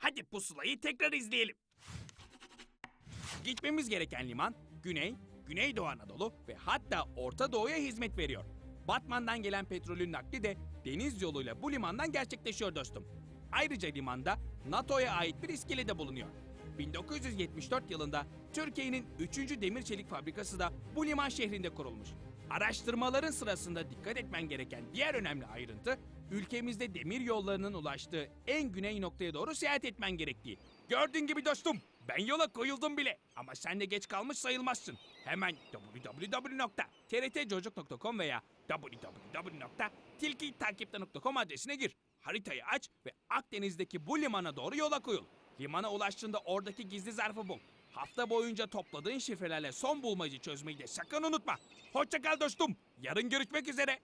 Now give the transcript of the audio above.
Hadi pusulayı tekrar izleyelim. Gitmemiz gereken liman Güney, Güneydoğu Anadolu ve hatta Orta Doğu'ya hizmet veriyor. Batman'dan gelen petrolün nakli de deniz yoluyla bu limandan gerçekleşiyor dostum. Ayrıca limanda NATO'ya ait bir iskele de bulunuyor. 1974 yılında Türkiye'nin 3. demir çelik fabrikası da bu liman şehrinde kurulmuş. Araştırmaların sırasında dikkat etmen gereken diğer önemli ayrıntı, ülkemizde demir yollarının ulaştığı en güney noktaya doğru seyahat etmen gerektiği. Gördüğün gibi dostum, ben yola koyuldum bile. Ama sen de geç kalmış sayılmazsın. Hemen www.trtcocuk.com veya www.tilkitakipte.com adresine gir. Haritayı aç ve Akdeniz'deki bu limana doğru yola koyul. Limana ulaştığında oradaki gizli zarfı bul. Hafta boyunca topladığın şifrelerle son bulmacı çözmeyi de sakın unutma. Hoşça kal dostum. Yarın görüşmek üzere.